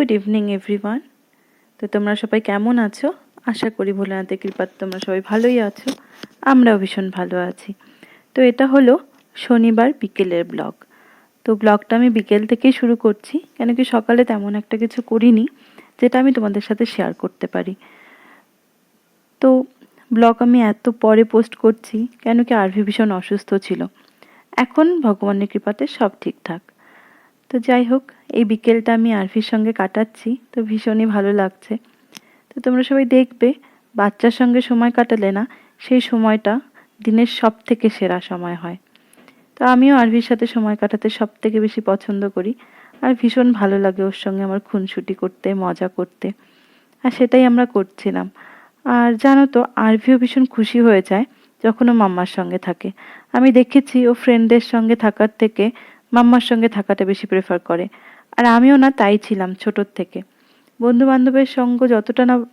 Good evening everyone তো তোমরা সবাই কেমন আছো? আশা করি ভোলানাথের কৃপাত তোমরা সবাই ভালোই আছো। আমরাও ভীষণ ভালো আছি। তো এটা হলো শনিবার বিকেলের ব্লগ। তো ব্লগটা আমি বিকেল থেকেই শুরু করছি কেন কি সকালে তেমন একটা কিছু করিনি, যেটা আমি তোমাদের সাথে শেয়ার করতে পারি। তো ব্লগ আমি এত পরে পোস্ট করছি কেন কি আরভি ভীষণ অসুস্থ ছিল। এখন ভগবানের কৃপাতে সব ঠিকঠাক। তো যাই হোক, এই বিকেলটা আমি আরভির সঙ্গে কাটাচ্ছি, তো ভীষণই ভালো লাগছে। তো তোমরা সবাই দেখবে, বাচ্চার সঙ্গে সময় কাটালে না, সেই সময়টা দিনের সব থেকে সেরা সময় হয়। তো আমিও আরভির সাথে সময় কাটাতে সব থেকে বেশি পছন্দ করি, আর ভীষণ ভালো লাগে ওর সঙ্গে আমার খুনসুটি করতে, মজা করতে। আর সেটাই আমরা করছিলাম। আর জানো তো আরভিও ভীষণ খুশি হয়ে যায় যখন ও মাম্মার সঙ্গে থাকে। আমি দেখেছি ও ফ্রেন্ডদের সঙ্গে থাকার থেকে মাম্মার সঙ্গে থাকাটা বেশি প্রেফার করে। আর আমিও না, তাই ছিলাম ছোটোর থেকে। বন্ধু বান্ধবের সঙ্গ যতটা না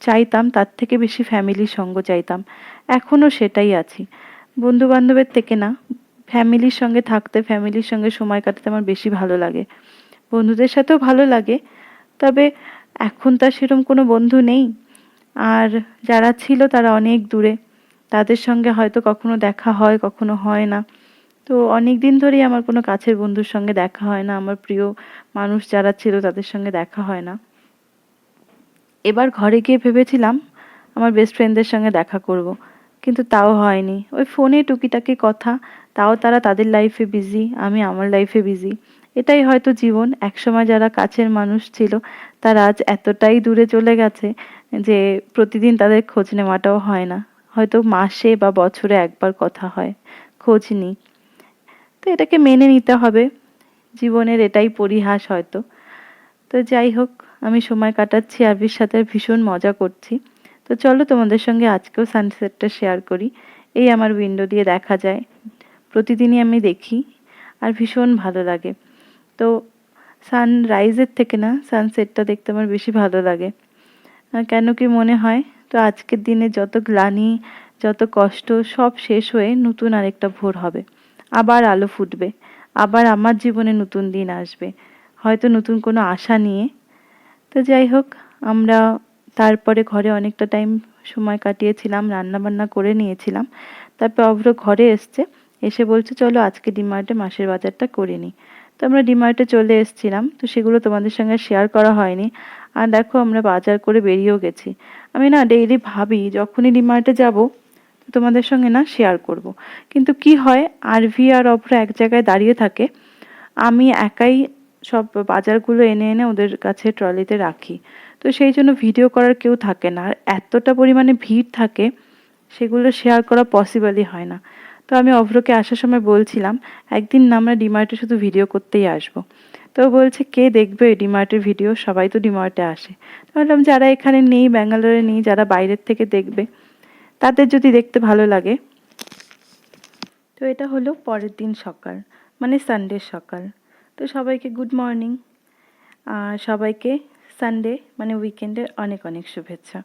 চাইতাম, তার থেকে বেশি ফ্যামিলির সঙ্গ চাইতাম। এখনও সেটাই আছি। বন্ধু বান্ধবের থেকে না ফ্যামিলির সঙ্গে থাকতে ফ্যামিলির সঙ্গে সময় কাটাতে আমার বেশি ভালো লাগে। বন্ধুদের সাথেও ভালো লাগে, তবে এখন তার সেরকম কোনো বন্ধু নেই। আর যারা ছিল তারা অনেক দূরে। তাদের সঙ্গে হয়তো কখনো দেখা হয়, কখনো হয় না। তো অনেক দিন ধরেই আমার কোনো কাছের বন্ধুর সঙ্গে দেখা হয় না। আমার প্রিয় মানুষ যারা ছিল তাদের সঙ্গে দেখা হয় না। এবার ঘরে গিয়ে ভেবেছিলাম আমার বেস্ট ফ্রেন্ডদের সঙ্গে দেখা করব। কিন্তু তাও হয়নি। ওই ফোনে টুকিটাকি কথা, তাও তারা তাদের লাইফে বিজি আমি আমার লাইফে বিজি এটাই হয়তো জীবন। একসময় যারা কাছের মানুষ ছিল, তারা আজ এতটাই দূরে চলে গেছে যে প্রতিদিন তাদের খোঁজ নেওয়াটাও হয় না। হয়তো মাসে বা বছরে একবার কথা হয়। খোঁজ নিই তো এটাকে মেনে নিতে হবে। জীবনের এটাই পরিহাস হয়তো। তো যাই হোক, আমি সময় কাটাচ্ছি, আরবির সাথে ভীষণ মজা করছি। তো চলো তোমাদের সঙ্গে আজকেও সানসেটটা শেয়ার করি। এই আমার উইন্ডো দিয়ে দেখা যায়। প্রতিদিনই আমি দেখি আর ভীষণ ভালো লাগে। তো সানরাইজের থেকে না সানসেটটা দেখতে আমার বেশি ভালো লাগে। কেন কি মনে হয়? তো আজকের দিনে যত গ্লানি, যত কষ্ট সব শেষ হয়ে নতুন আরেকটা ভোর হবে। আবার আলো ফুটবে, আবার আমার জীবনে নতুন দিন আসবে। হয়তো নতুন কোনো আশা নিয়ে। তো যাই হোক, আমরা তারপরে ঘরে অনেকটা টাইম সময় কাটিয়েছিলাম রান্না বান্না করে নিয়েছিলাম। তারপর অভ্র ঘরে এসছে, এসে বলছে, চলো আজকে ডিমার্টে মাসের বাজারটা করে নিই। তো আমরা ডিমার্টে চলে এসেছিলাম, তো সেগুলো তোমাদের সঙ্গে শেয়ার করা হয়নি। আর দেখো আমরা বাজার করে বেরিয়েও গেছি। আমি না ডেইলি ভাবি, যখনই ডিমার্টে যাব তোমাদের সঙ্গে না শেয়ার করব। কিন্তু কি হয় আরভি আর অভ্র এক জায়গায় দাঁড়িয়ে থাকে, আমি একাই সব বাজারগুলো এনে এনে ওদের কাছে ট্রলিতে রাখি। তো সেই জন্য ভিডিও করার কেউ থাকে না। আর এতটা পরিমাণে ভিড় থাকে, সেগুলো শেয়ার করা পসিবলই হয় না। তো আমি অভ্রকে আসার সময় বলছিলাম, একদিন না আমরা ডিমার্টে শুধু ভিডিও করতেই আসব। তো বলছে, কে দেখবে ডিমার্টের ভিডিও সবাই তো ডিমার্টে আসে। তো বললাম যারা এখানে নেই, ব্যাঙ্গালোরে নেই, যারা বাইরের থেকে দেখবে তাদের যদি দেখতে ভালো লাগে। তো এটা হলো পরের দিন সকাল মানে সানডে সকাল। তো সবাইকে গুড মর্নিং সবাইকে সানডে মানে উইকেন্ডের অনেক অনেক শুভেচ্ছা।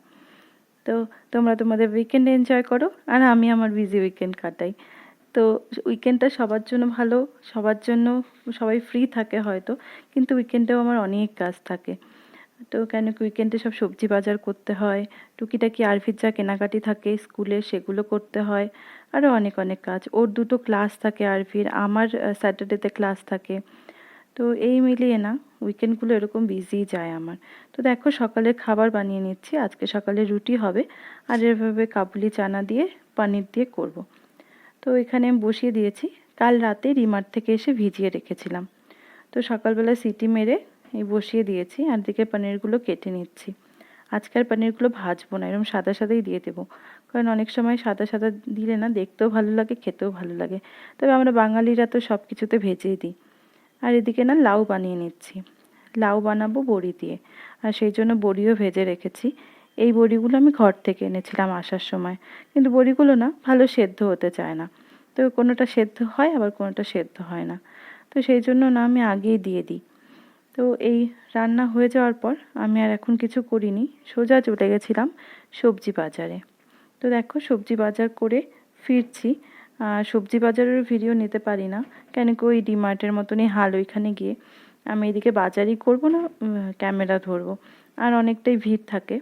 তো তোমরা তোমাদের উইকেন্ড এনজয় করো, আর আমি আমার বিজি উইকেন্ড কাটাই। তো উইকেন্ডটা সবার জন্য ভালো, সবার জন্য সবাই ফ্রি থাকে হয়তো, কিন্তু উইকেন্ডেও আমার অনেক কাজ থাকে। তো কেন উইকেন্ডে সব সবজি বাজার করতে হয়? টুকিটাকি আরভির যা কেনাকাটি থাকে স্কুলে সেগুলো করতে হয়। আরও অনেক অনেক কাজ। ওর দুটো ক্লাস থাকে আরভির, আমার স্যাটারডেতে ক্লাস থাকে। তো এই মিলিয়ে না উইকেন্ডগুলো এরকম বিজি যায় আমার। তো দেখো সকালের খাবার বানিয়ে নিচ্ছি, আজকে সকালে রুটি হবে। আর এভাবে কাবুলি চানা দিয়ে, পানির দিয়ে করব। তো এখানে বসিয়ে দিয়েছি। কাল রাতে রিমার থেকে এসে ভিজিয়ে রেখেছিলাম। তো সকালবেলা সিটি মেরে এই বসিয়ে দিয়েছি আর দিকে পনিরগুলো কেটে নিচ্ছি। আজকের পনিরগুলো ভাজবো না এরকম সাদা সাদাই দিয়ে দেবো। কারণ অনেক সময় সাদা সাদা দিলে না দেখতেও ভালো লাগে, খেতেও ভালো লাগে। তবে আমরা বাঙালিরা তো সব কিছুতে ভেজেই দিই। আর এদিকে না লাউ বানিয়ে নিচ্ছি। লাউ বানাবো বড়ি দিয়ে। আর সেই জন্য বড়িও ভেজে রেখেছি। এই বড়িগুলো আমি ঘর থেকে এনেছিলাম আসার সময়। কিন্তু বড়িগুলো না ভালো সেদ্ধ হতে চায় না। তো কোনোটা সেদ্ধ হয়, আবার কোনোটা সেদ্ধ হয় না। তো সেই জন্য না আমি আগেই দিয়ে দিই। তো এই রান্না হয়ে যাওয়ার পর আমি আর এখন কিছু করিনি। সোজা চলে গেছিলাম সবজি বাজারে। তো দেখো, সবজি বাজার করে ফিরছি। সবজি বাজারের ভিডিও নিতে পারি না। কেন কি ওই ডিমার্টের মতনই হাল ওইখানে গিয়ে আমি এদিকে বাজারই করব না ক্যামেরা ধরবো। আর অনেকটাই ভিড় থাকে।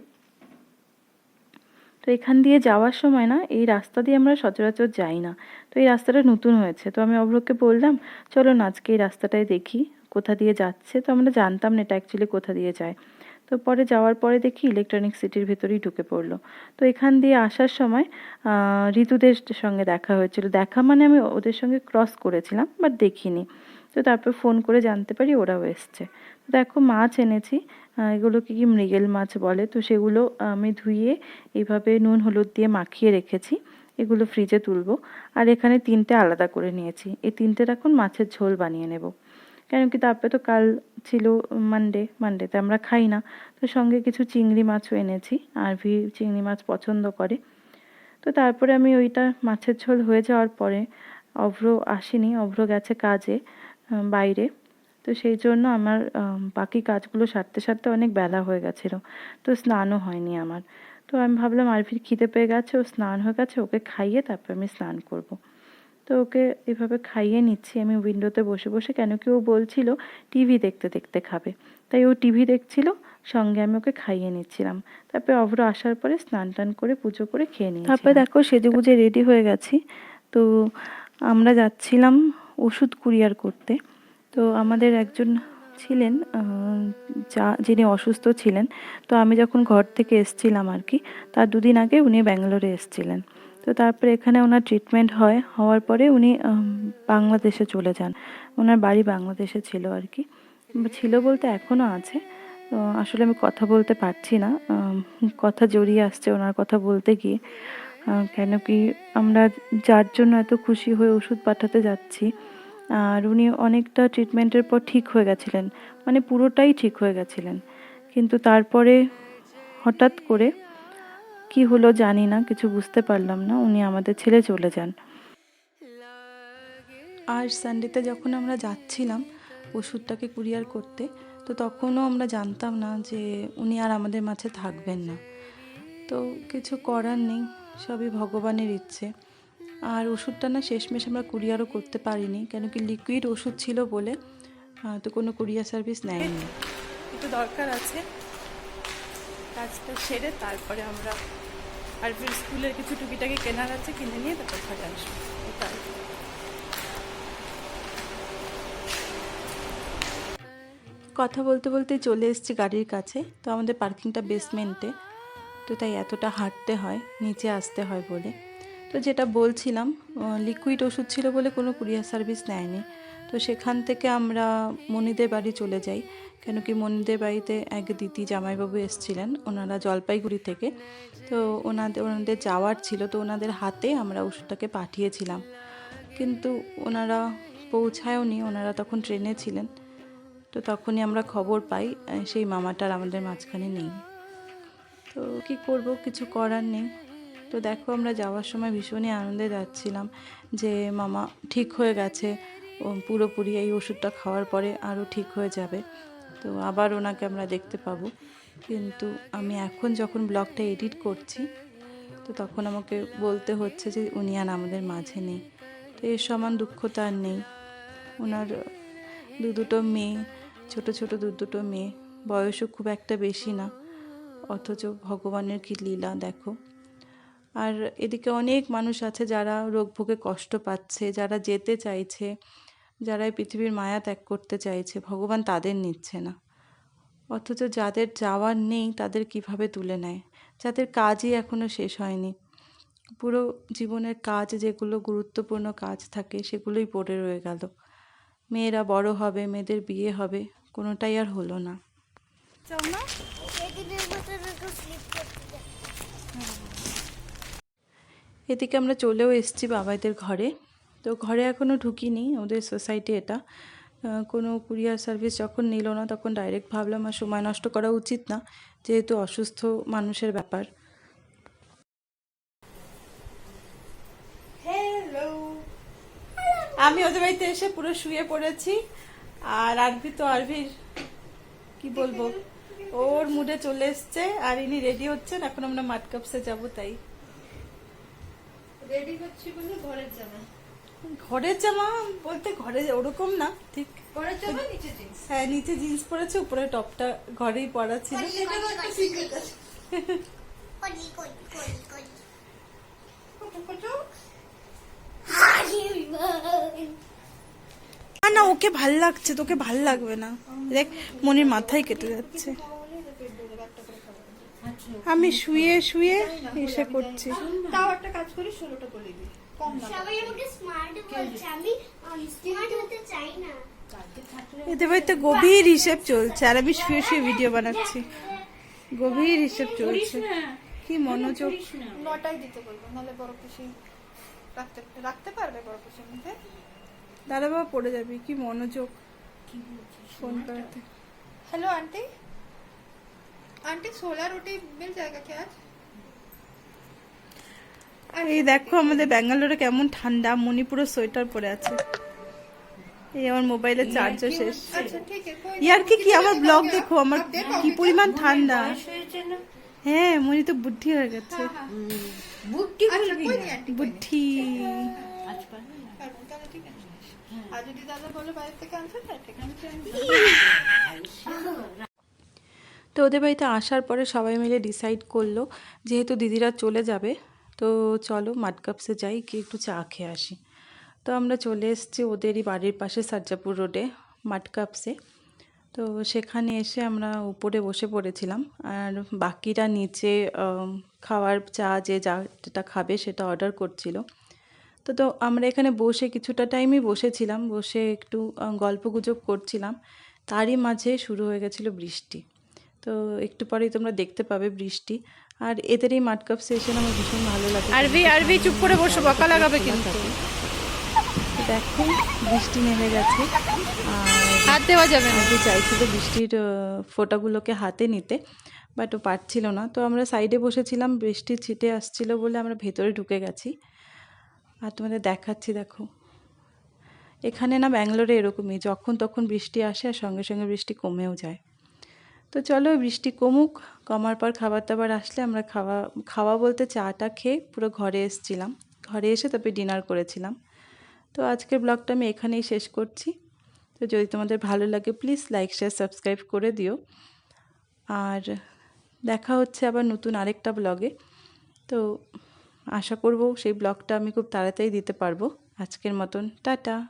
তো এখান দিয়ে যাওয়ার সময় না, এই রাস্তা দিয়ে আমরা সচরাচর যাই না। তো এই রাস্তাটা নতুন হয়েছে। তো আমি অভ্রকে বললাম, চলো না, আজকে এই রাস্তাটায় দেখি। কোথা দিয়ে যাচ্ছে তো আমরা জানতাম না এটা অ্যাকচুয়ালি কোথা দিয়ে যায়। তো পরে যাওয়ার পরে দেখি ইলেকট্রনিক সিটির ভেতরেই ঢুকে পড়ল। তো এখান দিয়ে আসার সময় ঋতুদের সঙ্গে দেখা হয়েছিল। দেখা মানে আমি ওদের সঙ্গে ক্রস করেছিলাম বাট দেখিনি। তো তারপর ফোন করে জানতে পারি ওরাও এসছে। তো দেখো মাছ এনেছি এগুলোকে কি মৃগেল মাছ বলে? তো সেগুলো আমি ধুয়ে এইভাবে নুন, হলুদ দিয়ে মাখিয়ে রেখেছি। এগুলো ফ্রিজে তুলবো। আর এখানে তিনটে আলাদা করে নিয়েছি। এই তিনটের এখন মাছের ঝোল বানিয়ে নেব। কেন কি তারপরে তো কাল ছিল মানডে মানডেতে আমরা খাই না। তো সঙ্গে কিছু চিংড়ি মাছও এনেছি আর ভি চিংড়ি মাছ পছন্দ করে। তো তারপরে আমি ওইটা মাছের ঝোল হয়ে যাওয়ার পরে অভ্র আসেনি, অভ্র গেছে কাজে বাইরে। তো সেই জন্য আমার বাকি কাজগুলো সারতে সারতে অনেক বেলা হয়ে গেছিল। তো স্নানও হয়নি আমার। তো আমি ভাবলাম আরভির খিদে পেয়ে গেছে, ও স্নান হয়ে গেছে, ওকে খাইয়ে তারপর আমি স্নান করব। তো ওকে এভাবে খাইয়ে নিচ্ছি। আমি উইন্ডোতে বসে বসে কেন কি ও বলছিল টিভি দেখতে দেখতে খাবে। তাই ও টিভি দেখছিল, সঙ্গে আমি ওকে খাইয়ে নিচ্ছিলাম। তারপরে অভ্র আসার পরে স্নান টান করে, পুজো করে খেয়ে নিই তারপরে দেখো সেজে গুজে রেডি হয়ে গেছি। তো আমরা যাচ্ছিলাম ওষুধ কুরিয়ার করতে। তো আমাদের একজন ছিলেন যা, যিনি অসুস্থ ছিলেন। তো আমি যখন ঘর থেকে এসছিলাম আর কি, তার দুদিন আগে উনি ব্যাঙ্গালোরে এসছিলেন। তো তারপরে এখানে ওনার ট্রিটমেন্ট হয়। হওয়ার পরে উনি বাংলাদেশে চলে যান। ওনার বাড়ি বাংলাদেশে ছিল আর কি। ছিল বলতে এখনও আছে। তো আসলে আমি কথা বলতে পারছি না। কথা জড়িয়ে আসছে ওনার কথা বলতে গিয়ে। কেন কি আমরা যার জন্য এত খুশি হয়ে ওষুধ পাঠাতে যাচ্ছি, আর উনি অনেকটা ট্রিটমেন্টের পর ঠিক হয়ে গেছিলেন। মানে পুরোটাই ঠিক হয়ে গেছিলেন। কিন্তু তারপরে হঠাৎ করে কি হলো জানি না কিছু বুঝতে পারলাম না। উনি আমাদের ছেড়ে চলে যান। আর সানডেতে যখন আমরা যাচ্ছিলাম ওষুধটাকে কুরিয়ার করতে তো তখনও আমরা জানতাম না যে উনি আর আমাদের মাঝে থাকবেন না। তো কিছু করার নেই সবই ভগবানের ইচ্ছে। আর ওষুধটা না শেষমেশ আমরা কুরিয়ারও করতে পারিনি কেন কি লিকুইড ওষুধ ছিল বলে তো কোনো কুরিয়ার সার্ভিস নেয়নি। একটু দরকার আছে। কাজটা সেরে তারপরে আমরা আর ফির স্কুলের কিছু টুকিটাকি কেনার আছে, কিনে নিয়ে তারপর ঘরে আসব। কথা বলতে বলতে চলে এসেছি গাড়ির কাছে। তো আমাদের পার্কিংটা বেসমেন্টে। তো তাই এতটা হাঁটতে হয়, নিচে আসতে হয় বলে। তো যেটা বলছিলাম লিকুইড ওষুধ ছিল বলে কোনো কুরিয়ার সার্ভিস নেয়নি। তো সেখান থেকে আমরা মনিদের বাড়ি চলে যাই। কেন কি মনিদের বাড়িতে এক দিদি জামাইবাবু এসেছিলেন, ওনারা জলপাইগুড়ি থেকে। তো ওনাদের ওনাদের যাওয়ার ছিল, তো ওনাদের হাতে আমরা ওষুধটাকে পাঠিয়েছিলাম। কিন্তু ওনারা পৌঁছায়ওনি, ওনারা তখন ট্রেনে ছিলেন। তো তখনই আমরা খবর পাই সেই মামাটার আমাদের মাঝখানে নেই। তো কি করব, কিছু করার নেই। তো দেখো আমরা যাওয়ার সময় ভীষণই আনন্দে যাচ্ছিলাম যে, মামা, ঠিক হয়ে গেছে। পুরোপুরি এই ওষুধটা খাওয়ার পরে আরও ঠিক হয়ে যাবে। তো আবার ওনাকে আমরা দেখতে পাবো। কিন্তু আমি এখন যখন ব্লগটা এডিট করছি, তো তখন আমাকে বলতে হচ্ছে যে উনি আর আমাদের মাঝে নেই। তো এর সমান দুঃখ তো আর নেই। ওনার দু দুটো মেয়ে, ছোট ছোট দু দুটো মেয়ে, বয়সও খুব একটা বেশি না। অথচ ভগবানের কি লীলা, দেখো। আর এদিকে অনেক মানুষ আছে যারা রোগ ভোগে কষ্ট পাচ্ছে, যারা যেতে চাইছে। যারা এই পৃথিবীর মায়া ত্যাগ করতে চাইছে ভগবান তাদের নিচ্ছে না। অথচ যাদের যাওয়ার নেই তাদের কীভাবে তুলে নেয়? যাদের কাজই এখনও শেষ হয়নি। পুরো জীবনের কাজ যেগুলো গুরুত্বপূর্ণ কাজ থাকে সেগুলোই পড়ে রয়ে গেল। মেয়েরা বড় হবে মেয়েদের বিয়ে হবে কোনোটাই আর হলো না। এদিকে আমরা চলেও এসেছি বাবাইদের ঘরে। তো ঘরে এখনও ঢুকিনি ওদের সোসাইটি এটা। কোনো কুরিয়ার সার্ভিস যখন নিল না তখন ডাইরেক্ট ভাবলাম আর সময় নষ্ট করা উচিত না যেহেতু অসুস্থ মানুষের ব্যাপার। হ্যালো আমি ওদের বাড়িতে এসে পুরো শুয়ে পড়েছি আর আরভি তো আরভির কি বলব ওর মুডে চলে এসছে আর ইনি রেডি হচ্ছেন এখন আমরা মাটকাপসে যাব তাই। রেডি হচ্ছি বলে ঘরের জামা ঘরের জামা বলতে ঘরে ওরকম না ঠিক। হ্যাঁ নিচে জিন্স পরেছে উপরে টপটা ঘরেই পরা ছিল। না না ওকে ভালো লাগছে তোকে ভালো লাগবে না। দেখ মনির মাথায় কেটে যাচ্ছে। আমি শুয়ে শুয়ে এসে করছি তাও একটা কাজ করি ষোলোটা বলে দিই কম না সবাই আমাকে স্মার্ট বলছে আমি স্মার্ট হতে চাই না এদের বাড়িতে গভীর হিসেব চলছে আর আমি শুয়ে শুয়ে ভিডিও বানাচ্ছি গভীর হিসেব চলছে কি মনোযোগ নটাই দিতে বলবো নাহলে বড় খুশি রাখতে রাখতে পারবে বড় খুশির মধ্যে দাদা বাবা পড়ে যাবি কি মনোযোগ ফোন করাতে हेलो आंटी आंटी सोलह रोटी मिल जाएगा क्या आज আর এই দেখো আমাদের ব্যাঙ্গালোরে কেমন ঠান্ডা মনি সোয়েটার পরে আছে। এই আমার মোবাইলে চার্জও শেষ ইয়ার কি কি আমার ব্লগ দেখো আমার কি পরিমাণ ঠান্ডা। হ্যাঁ মনি তো বুদ্ধি হয়ে গেছে। বুদ্ধি আচ্ছা, আচ্ছা, তো ওদের বাড়িতে আসার পরে সবাই মিলে ডিসাইড করল যেহেতু দিদিরা চলে যাবে তো চলো মাটকাপসে যাই, গিয়ে একটু চা খেয়ে আসি। তো আমরা চলে এসেছি ওদেরই বাড়ির পাশে সার্জাপুর রোডে মাটকাপসে তো সেখানে এসে আমরা উপরে বসে পড়েছিলাম। আর বাকিরা নিচে খাওয়ার চা যে যা যেটা খাবে সেটা অর্ডার করছিল। তো তো আমরা এখানে বসে কিছুটা টাইমই বসেছিলাম, বসে একটু গল্পগুজব করছিলাম। তারই মাঝে শুরু হয়ে গেছিল বৃষ্টি। তো একটু পরেই তোমরা দেখতে পাবে বৃষ্টি। আর এদের এই মাটকাপ সেশন আমার ভীষণ ভালো লাগে। আরবি আরবি চুপ করে বসে বকা লাগাবে কিন্তু। দেখো বৃষ্টি নেমে গেছে। আর হাত দেওয়া যাবে না। চাইছিল বৃষ্টির ফোঁটাগুলোকে হাতে নিতে বাট ও পারছিল না। তো আমরা সাইডে বসেছিলাম বৃষ্টি ছিটে আসছিল বলে আমরা ভেতরে ঢুকে গেছি। আর তোমাদের দেখাচ্ছি দেখো। এখানে না ব্যাঙ্গালোরে এরকমই যখন তখন বৃষ্টি আসে আর সঙ্গে সঙ্গে বৃষ্টি কমেও যায়। তো চলো বৃষ্টি কমুক, কমার পর খাবার দাবার আসলে আমরা খাওয়া খাওয়া বলতে চাটা খেয়ে পুরো ঘরে এসেছিলাম। ঘরে এসে তারপরে ডিনার করেছিলাম। তো আজকের ব্লগটা আমি এখানেই শেষ করছি। তো যদি তোমাদের ভালো লাগে প্লিজ লাইক, শেয়ার, সাবস্ক্রাইব করে দিও। আর দেখা হচ্ছে আবার নতুন আরেকটা ব্লগে। তো আশা করব সেই ব্লগটা আমি খুব তাড়াতাড়ি দিতে পারব। আজকের মতন, টাটা।